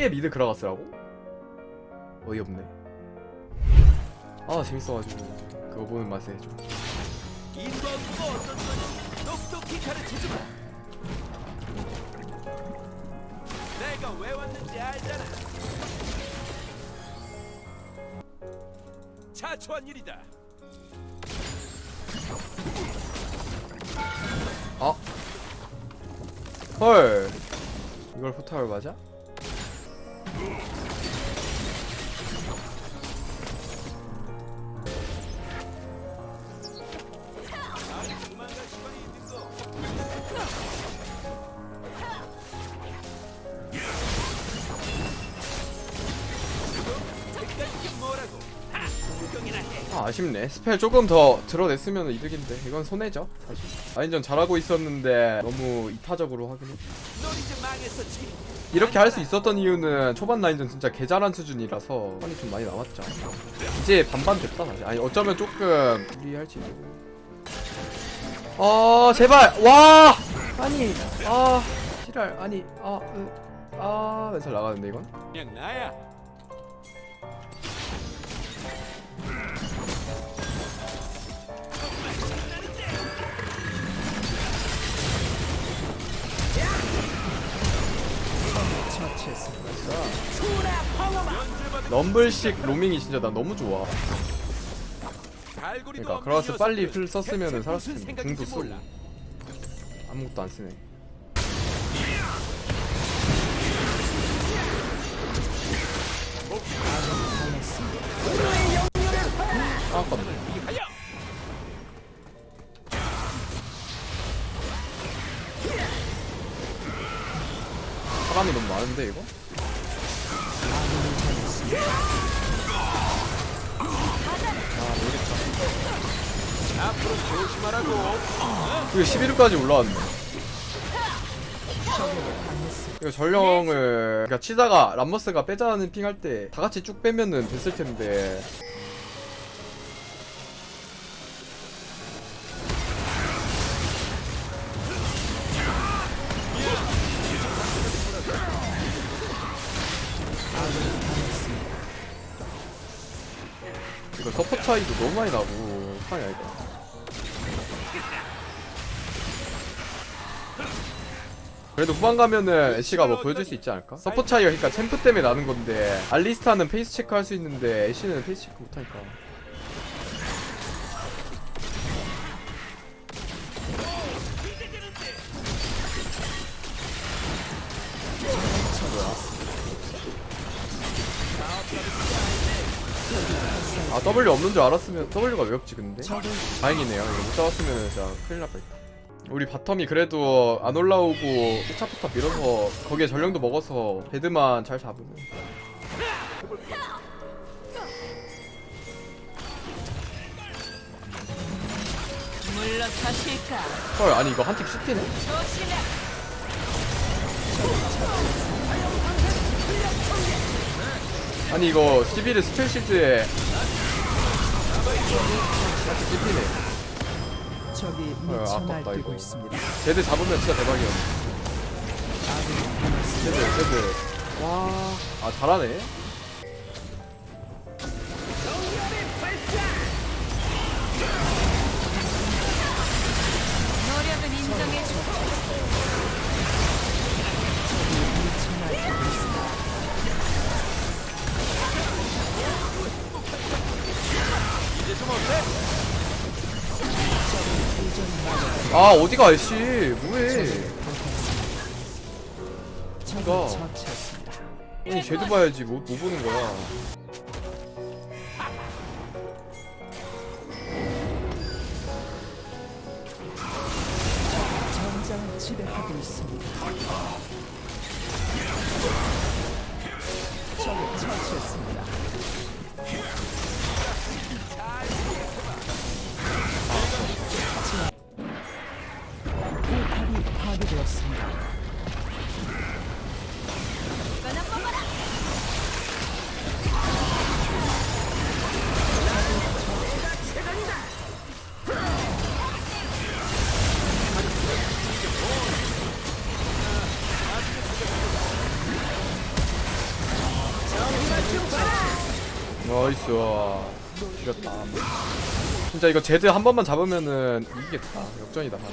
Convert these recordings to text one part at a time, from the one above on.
초기에 미드 그라가스라고? 어이없네 아 재밌어가지고 그거 보는 맛에 좀 인도하고 어떤 건지 똑똑히 가르쳐주마. 내가 왜 왔는지 알잖아. 자초한 일이다. 아! 헐 이걸 포탈 맞아? 아 아쉽네. 스펠 조금 더 드러냈으면 이득인데. 이건 손해죠 사실. 아인전 잘하고 있었는데 너무 이타적으로 하긴 했넌 이렇게 할 수 있었던 이유는 초반 라인전 진짜 개잘한 수준이라서 시간이 좀 많이 남았죠. 이제 반반 됐다 사실 아니 어쩌면 조금 유리할지 아 제발! 와! 아니 아 지랄 아니 아아 멘탈 나가는데 이건? 그냥 나야. 럼블식 로밍이 진짜 나 너무 좋아. 그러니까 녀석. 빨리 풀 썼으면 대체 살았을 무슨 텐데. 궁도 쓰고. 아무것도 안 쓰네 많은데 이거? 아 모르겠다 앞으로 조심하라고. 이거 11위까지 올라왔네 이거 전령을 그러니까 치다가 람머스가 빼자는 핑 할 때 다 같이 쭉 빼면은 됐을 텐데 서포 차이도 너무 많이 나고 상이 아니다 그래도 후반 가면은 애쉬가 뭐 보여줄 수 있지 않을까? 서포 차이가 그러니까 챔프 때문에 나는 건데 알리스타는 페이스 체크 할 수 있는데 애쉬는 페이스 체크 못하니까 아 W 없는 줄 알았으면 W가 왜 없지 근데? 다행이네요 이거 못 잡았으면 진짜 큰일 날 뻔했다 우리 바텀이 그래도 안 올라오고 포탑포탑 밀어서 거기에 전령도 먹어서 배드만 잘 잡으면 물러서실까? 헐 아니 이거 한틱? 조심해. 아니 이거 11의 스펠 실드에 한틱 슈티네 적이 어, 미쳐 아깝다, 날뛰고 이거. 있습니다. 제드 잡으면 진짜 당했습니다. 제드 제드 와아 잘하네 노력은 인정해줘. 미쳐 날뛰고 있습니다. 아 어디가 애쉬 뭐해. 처치했습니다. 아니 제드 봐야지 뭐, 뭐 보는 거야 지배하고 있습니다. 적을 처치했습니다. 나이스. 이겼다. 진짜 이거 제드 한 번만 잡으면은 이기겠다. 역전이다. 바로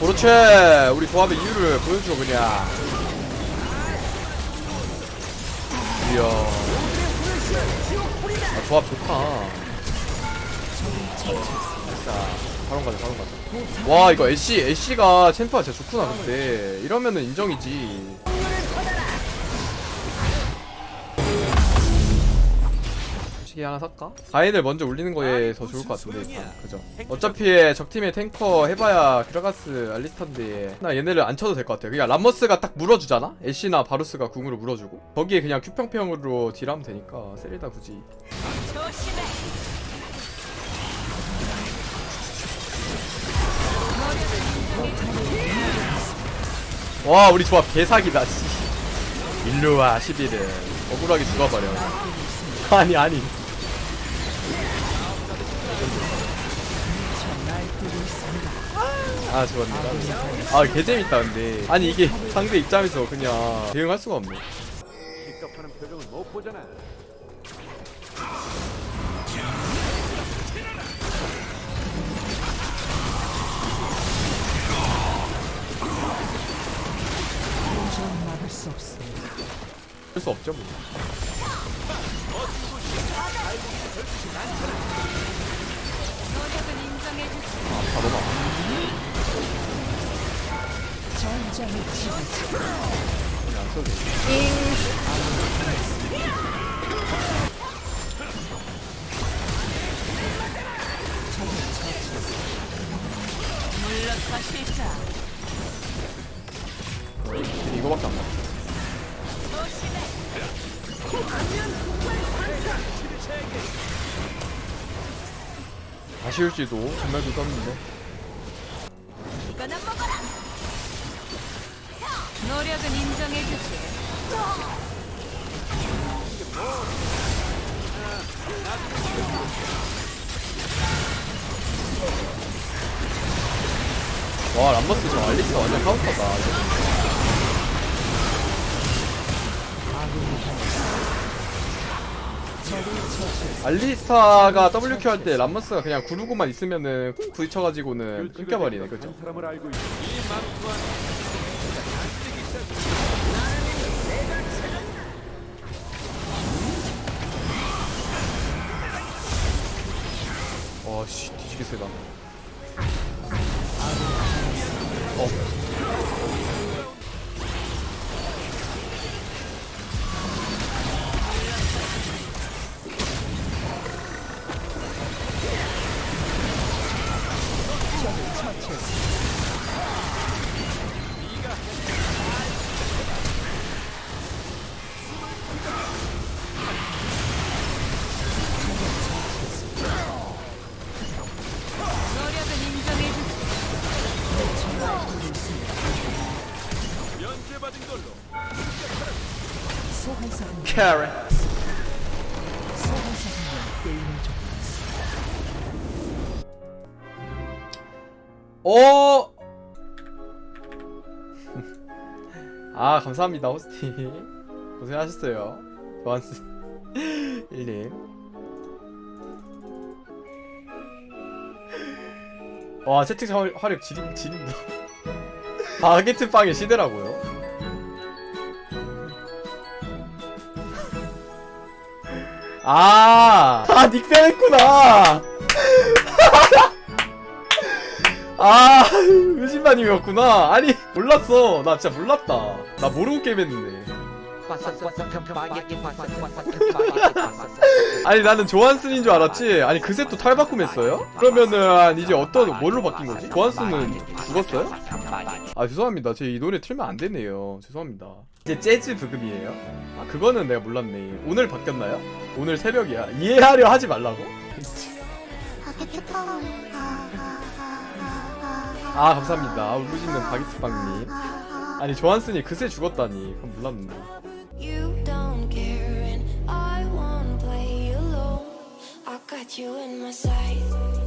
그렇지. 우리 조합의 이유를 보여줘 그냥. 이야 아, 조합 좋다. 됐다 바로 가자 바로 가자. 와 이거 애쉬 애쉬가 챔프가 진짜 좋구나 근데. 이러면은 인정이지. 시계 하나 살까? 가인을 먼저 울리는 거에 더 좋을 것 같은데 일단 그죠? 어차피 적팀의 탱커 해봐야 그라가스 알리스탄데 나 얘네를 안 쳐도 될 것 같아요. 그냥 람머스가 딱 물어주잖아? 애쉬나 바루스가 궁으로 물어주고. 거기에 그냥 큐평평으로 딜하면 되니까 세리다 굳이. 조심해. 와 우리 조합 개사기다 씨. 일루와 11은 억울하게 죽어버려. 아니 아니. 아 죽었네. 아 개재밌다 근데. 아니 이게 상대 입장에서 그냥 대응할 수가 없네 수 없습니다. 할수 없죠 뭐. 아, 바로 나 전장의. 어, 이거밖에 안 맞아 아쉬울지도 정말 무섭는데 이거나 먹어라. 노력은 인정해주지. 와 람버스 지금 알리스가 완전 카운터다 이거. 알리스타가 WQ 할 때 람버스가 그냥 구르고만 있으면은 쿵 부딪혀가지고는 끊겨버리네 그죠? 와씨 뒤지게 세다 어 캐리. 어. 아 감사합니다 호스팅 고생하셨어요 조한스 1님 와 채팅창 활- 화력 지린 지린다 바게트 빵의 시대라고요? 아, 아, 닉변 했구나. 아, 의심반님이었구나. 아니, 몰랐어. 나 진짜 몰랐다. 나 모르고 게임했는데. 아니, 나는 조한슨인 줄 알았지. 아니, 그새 또 탈바꿈했어요? 그러면은, 이제 어떤, 뭘로 바뀐 거지? 조한슨은 죽었어요? 아, 죄송합니다. 제 이 노래 틀면 안 되네요. 죄송합니다. 이제 재즈 부금이에요? 아, 그거는 내가 몰랐네. 오늘 바뀌었나요? 오늘 새벽이야. 이해하려 하지 말라고? 아, 감사합니다. 아, 울부짖는 바게트빵님. 아니, 조한슨이 그새 죽었다니. 그건 몰랐는데. You in my sight.